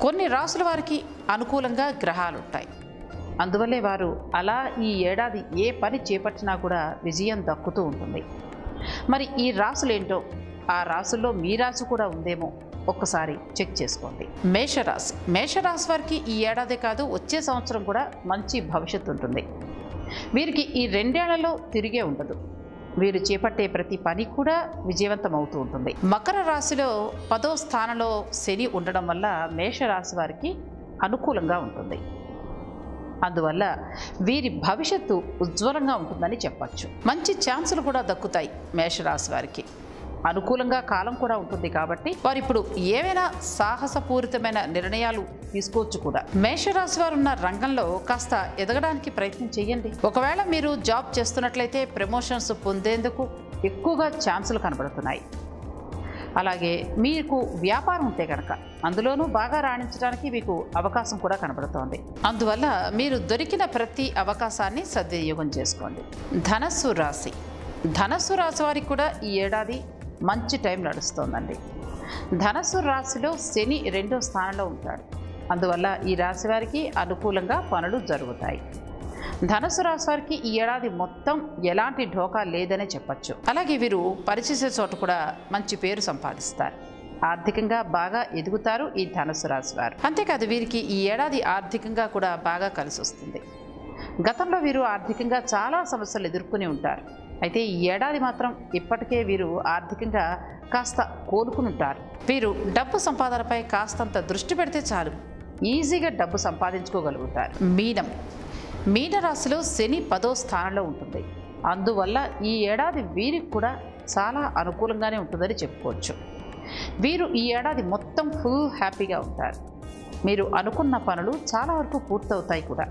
కొన్ని రాసుల వారికి అనుకూలంగా గ్రహాలు ఉంటాయి అందువల్లే వారు అలా ఈ ఏడాది ఏ పని చేపట్టినా కూడా విజయం దక్కుతూ ఉంటుంది. మరి ఈ రాసులేంటో? ఆ రాసుల్లో మీ రాశి కూడా ఉందేమో? ఒక్కసారి చెక్ చేసుకోండి. మేషరాశి. మేషరాశి వారికి ఈ ఏడాది కాదు వచ్చే సంవత్సరం కూడా మంచి భవిష్యత్తు ఉంటుంది. వీరికి ఈ రెండేళ్ళలో తిరిగే ఉండదు. వీరు చేపట్టే ప్రతి పని కూడా విజయవంతం అవుతూ ఉంటుంది. మకర రాశిలో పదో స్థానంలో శని ఉండడం వల్ల మేషరాశి వారికి అనుకూలంగా ఉంటుంది. అందువల్ల వీరి భవిష్యత్తు ఉజ్వలంగా ఉంటుందని చెప్పచ్చు. మంచి ఛాన్సులు కూడా దక్కుతాయి మేషరాశి వారికి. అనుకూలంగా కాలం కూడా ఉంటుంది కాబట్టి వారు ఇప్పుడు ఏవైనా సాహసపూరితమైన నిర్ణయాలు తీసుకోవచ్చు కూడా. మేషరాశి వారు ఉన్న రంగంలో కాస్త ఎదగడానికి ప్రయత్నం చేయండి ఒకవేళ మీరు జాబ్ చేస్తున్నట్లయితే ప్రమోషన్స్ పొందేందుకు ఎక్కువగా ఛాన్సులు కనబడుతున్నాయి. అలాగే మీకు వ్యాపారం ఉంటే కనుక అందులోనూ బాగా రాణించడానికి మీకు అవకాశం కూడా కనబడుతోంది. అందువల్ల మీరు దొరికిన ప్రతి అవకాశాన్ని సద్వినియోగం చేసుకోండి. ధనస్సు రాశి. ధనస్సు రాశి వారికి కూడా ఈ ఏడాది మంచి టైం నడుస్తోందండి. ధనస్సు రాశిలో శని రెండో స్థానంలో ఉంటాడు. అందువల్ల ఈ రాశి వారికి అనుకూలంగా పనులు జరుగుతాయి. ధనుసు రాశి వారికి ఈ ఏడాది మొత్తం ఎలాంటి ఢోకా లేదనే చెప్పచ్చు. అలాగే వీరు పనిచేసే చోట కూడా మంచి పేరు సంపాదిస్తారు. ఆర్థికంగా బాగా ఎదుగుతారు ఈ ధనుసు రాశి వారు. అంతేకాదు వీరికి ఈ ఏడాది ఆర్థికంగా కూడా బాగా కలిసి వస్తుంది గతంలో వీరు ఆర్థికంగా చాలా సమస్యలు ఎదుర్కొని ఉంటారు. అయితే ఈ ఏడాది మాత్రం ఇప్పటికే వీరు ఆర్థికంగా కాస్త కోలుకుని ఉంటారు వీరు డబ్బు సంపాదనపై కాస్తంత దృష్టి పెడితే చాలు. ఈజీగా డబ్బు సంపాదించుకోగలుగుతారు. మీనం. మీనరాశిలో శని పదో స్థానంలో ఉంటుంది. అందువల్ల ఈ ఏడాది వీరికి కూడా చాలా అనుకూలంగానే ఉంటుందని చెప్పుకోవచ్చు. వీరు ఈ ఏడాది మొత్తం ఫుల్ హ్యాపీగా ఉంటారు. మీరు అనుకున్న పనులు చాలా వరకు పూర్తవుతాయి కూడా.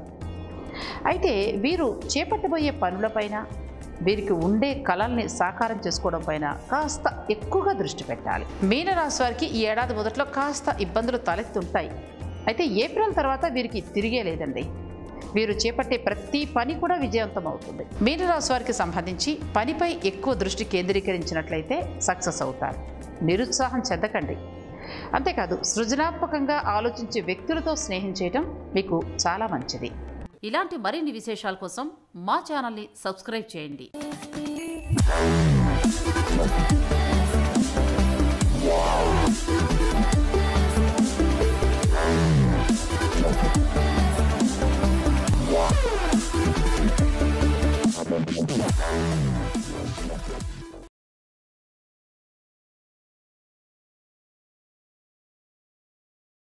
అయితే వీరు చేపట్టబోయే పనులపైన వీరికి ఉండే కళల్ని సాకారం చేసుకోవడం పైన కాస్త ఎక్కువగా దృష్టి పెట్టాలి. మీనరాశి వారికి ఈ ఏడాది మొదట్లో కాస్త ఇబ్బందులు తలెత్తుంటాయి. అయితే ఏప్రిల్ తర్వాత వీరికి తిరిగే లేదండి. వీరు చేపట్టే ప్రతి పని కూడా విజయవంతం అవుతుంది. మీనరాశి వారికి సంబంధించి పనిపై ఎక్కువ దృష్టి కేంద్రీకరించినట్లయితే సక్సెస్ అవుతారు. నిరుత్సాహం చెందకండి. అంతేకాదు సృజనాత్మకంగా ఆలోచించే వ్యక్తులతో స్నేహం చేయడం మీకు చాలా మంచిది. ఇలాంటి మరిన్ని విశేషాల కోసం మా ఛానల్ని సబ్స్క్రైబ్ చేయండి.